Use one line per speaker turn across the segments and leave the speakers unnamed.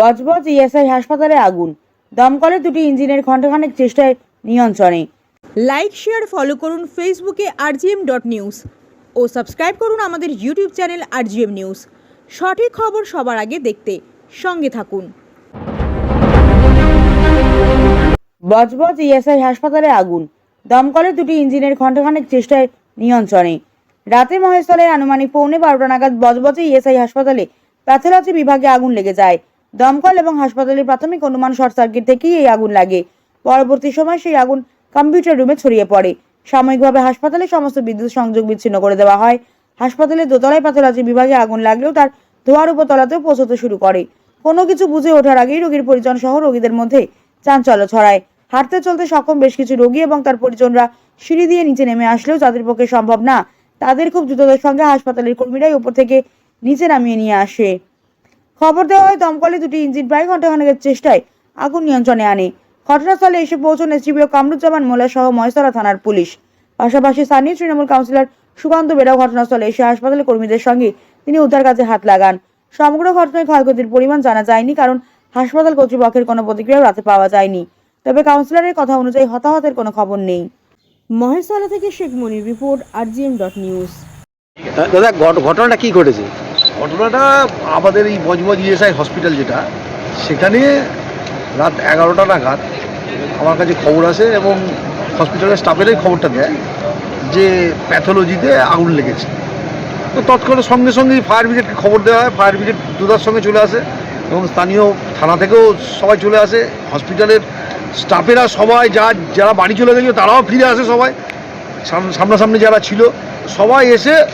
Budge Budge ESI হাসপাতালে আগুন। দমকলে দুটি ইঞ্জিনের ঘণ্টাখানেক চেষ্টায় নিয়ন্ত্রণে। লাইক শেয়ার ফলো করুন ফেসবুকে আরজিএম ডট নিউজ ও সাবস্ক্রাইব করুন আমাদের ইউটিউব চ্যানেল আরজিএম নিউজ সঠিক খবর সবার আগে দেখতে সঙ্গে থাকুন। বজবজ ইএসআই হাসপাতালে আগুন। দমকলে দুটি ইঞ্জিনের ঘণ্টাখানেক চেষ্টায় নিয়ন্ত্রণে। রাতে মহেশতলায় আনুমানিক পৌনে বারোটা নাগাদ বজবজে ইএসআই হাসপাতালে প্যাথোলজি বিভাগে আগুন লেগে যায়। দমকল এবং হাসপাতালের প্রাথমিক অনুমান শর্ট সার্কিট থেকেই এই আগুন লাগে। পরবর্তী সময় সেই আগুন কম্পিউটার রুমে ছড়িয়ে পড়ে। সাময়িকভাবে হাসপাতালে সমস্ত বিদ্যুৎ সংযোগ বিচ্ছিন্ন করে দেওয়া হয়। হাসপাতালের দোতলায় প্যাথোলজি বিভাগে আগুন লাগলেও তার ধোয়ার উপতলাতেও পৌঁছতে শুরু করে। কোনো কিছু বুঝে ওঠার আগেই রোগীর পরিজন সহ রোগীদের মধ্যে চাঞ্চল্য ছড়ায়। হাঁটতে চলতে সক্ষম বেশ কিছু রোগী এবং তার পরিজনরা সিঁড়ি দিয়ে নিচে নেমে আসলেও যাদের পক্ষে সম্ভব না। তাদের খুব দ্রুততার সঙ্গে হাসপাতালের কর্মীরাই উপর থেকে নিচে নামিয়ে নিয়ে আসে। খবর দেওয়া হয় দমকলে দুটি ইঞ্জিন প্রায় ঘন্টাখানেকের চেষ্টায় আগুন নিয়ন্ত্রণে আনে। ঘটনাস্থলে এসে পৌঁছন এসডিপিও কামরুজ্জামান মোল্লা সহ মহেশতলা থানার পুলিশ। পাশাপাশি স্থানীয় তৃণমূল কাউন্সিলর সুকান্ত বেরাও ঘটনাস্থলে এসে হাসপাতালে কর্মীদের সঙ্গে তিনি উদ্ধার কাজে হাত লাগান। সমগ্র ঘটনায় ক্ষয়ক্ষতির পরিমাণ জানা যায়নি, কারণ হাসপাতাল কর্তৃপক্ষের কোনো প্রতিক্রিয়াও রাতে পাওয়া যায়নি। তবে কাউন্সিলরের কথা অনুযায়ী হতাহতের কোনো খবর নেই। মহেশতলা থেকে Sheikh Monir report, RGM dot news.
দাদা ঘটনাটা কি ঘটেছে?
ঘটনাটা আমাদের এই বজবজ ইএসআই হসপিটাল যেটা, সেখানে রাত এগারোটা নাগাদ আমার কাছে খবর আসে এবং হসপিটালের স্টাফেরাই খবরটা দেয় যে প্যাথোলজিতে আগুন লেগেছে। তো তৎক্ষণাৎ সঙ্গে সঙ্গেই ফায়ার ব্রিগেডকে খবর দেওয়া হয়, ফায়ার ব্রিগেড দ্রুতার সঙ্গে চলে আসে এবং স্থানীয় থানা থেকেও সবাই চলে আসে। হসপিটালের স্টাফেরা সবাই, যা, যারা বাড়ি চলে গেছিল তারাও ফিরে আসে সবাই। সাম- সামনাসামনি যারা ছিল, সবাই এসে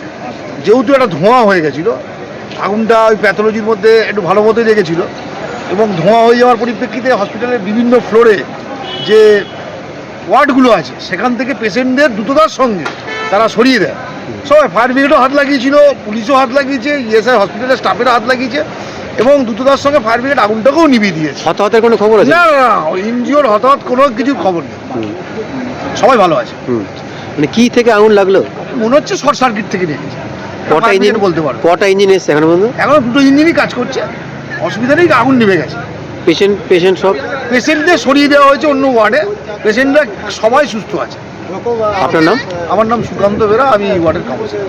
যেহেতু একটা ধোঁয়া হয়ে গেছিল আগুনটা ওই প্যাথোলজির মধ্যে একটু ভালো মতোই লেগেছিল এবং ধোঁয়া হয়ে যাওয়ার পরিপ্রেক্ষিতে হসপিটালের বিভিন্ন ফ্লোরে যে ওয়ার্ডগুলো আছে সেখান থেকে পেশেন্টদের দ্রুততার সঙ্গে তারা সরিয়ে দেয়। সবাই ফায়ার ব্রিগেডও হাত লাগিয়েছিল পুলিশও হাত লাগিয়েছে ইএসআই হসপিটালের স্টাফেরা হাত লাগিয়েছে এবং দ্রুততার সঙ্গে ফায়ার ব্রিগেড আগুনটাকেও নিভিয়ে দিয়েছে।
হতাহতের কোনো খবর আছে?
না না ইনজিওর হঠাৎ কোনো কিছু খবর নেই। সবাই ভালো আছে।
মানে কি থেকে আগুন লাগল?
মনে হচ্ছে শর্ট সার্কিট থেকে লেগেছে
কটা ইঞ্জিন
বলতে পারো।
কটা ইঞ্জিন এসছে এখন পর্যন্ত?
এখনও দুটো ইঞ্জিনই কাজ করছে। অসুবিধা নেই আগুন নিভে গেছে।
পেশেন্ট পেশেন্ট সব
পেশেন্টদের সরিয়ে দেওয়া হয়েছে অন্য ওয়ার্ডে। পেশেন্টরা সবাই সুস্থ আছে।
আপনার নাম?
আমার নাম সুকান্ত বেরা আমি এই ওয়ার্ডের কাউন্সিলর